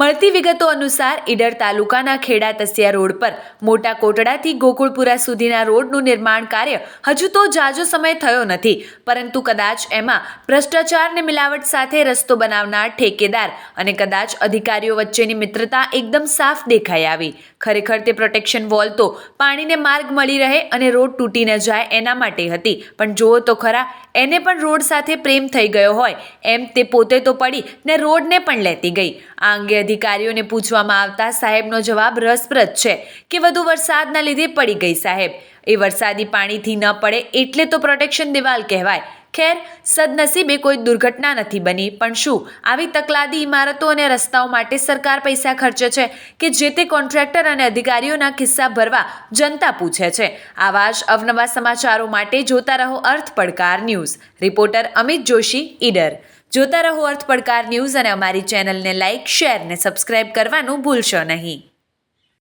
મળતી વિગતો અનુસાર ઈડર તાલુકાના ખેડા તસિયા રોડ પર મોટા કોટડાથી ગોકુળપુરા સુધીના રોડનું નિર્માણ કાર્ય હજુ તો જાજો સમય થયો નથી, પરંતુ કદાચ એમાં ભ્રષ્ટાચારને મિલાવટ સાથે રસ્તો બનાવનાર ઠેકેદાર અને કદાચ અધિકારીઓ વચ્ચેની મિત્રતા એકદમ સાફ દેખાઈ આવી. ખરેખર તે પ્રોટેક્શન વોલ તો પાણીને માર્ગ મળી રહે અને રોડ તૂટી ન જાય એના માટે હતી, પણ જુઓ તો ખરા, એને પણ રોડ સાથે પ્રેમ થઈ ગયો હોય, એમ તે પોતે તો પડી ને રોડને પણ લેતી ગઈ. આ અંગે અધિકારીઓને પૂછવામાં આવતા સાહેબનો જવાબ રસપ્રદ છે કે વધુ વરસાદના લીધે પડી ગઈ સાહેબ. એ વરસાદી પાણીથી ન પડે એટલે તો પ્રોટેક્શન દિવાલ કહેવાય. ખેર, સદનસીબે કોઈ દુર્ઘટના નથી બની. પણ શું? આવી તકલાદી ઇમારતો અને રસ્તાઓ માટે સરકાર પૈસા ખર્ચે છે કે જે તે કોન્ટ્રાક્ટર અને અધિકારીઓના કિસ્સા ભરવા જનતા પૂછે છે? આવા જ અવનવા સમાચારો માટે જોતા રહો અર્થ પડકાર ન્યૂઝ. રિપોર્ટર અમિત જોશી, ઈડર. જોતા રહો અર્થ પડકાર ન્યૂઝ અને અમારી ચેનલને લાઇક શેર ને સબસ્ક્રાઇબ કરવાનું ભૂલશો નહીં.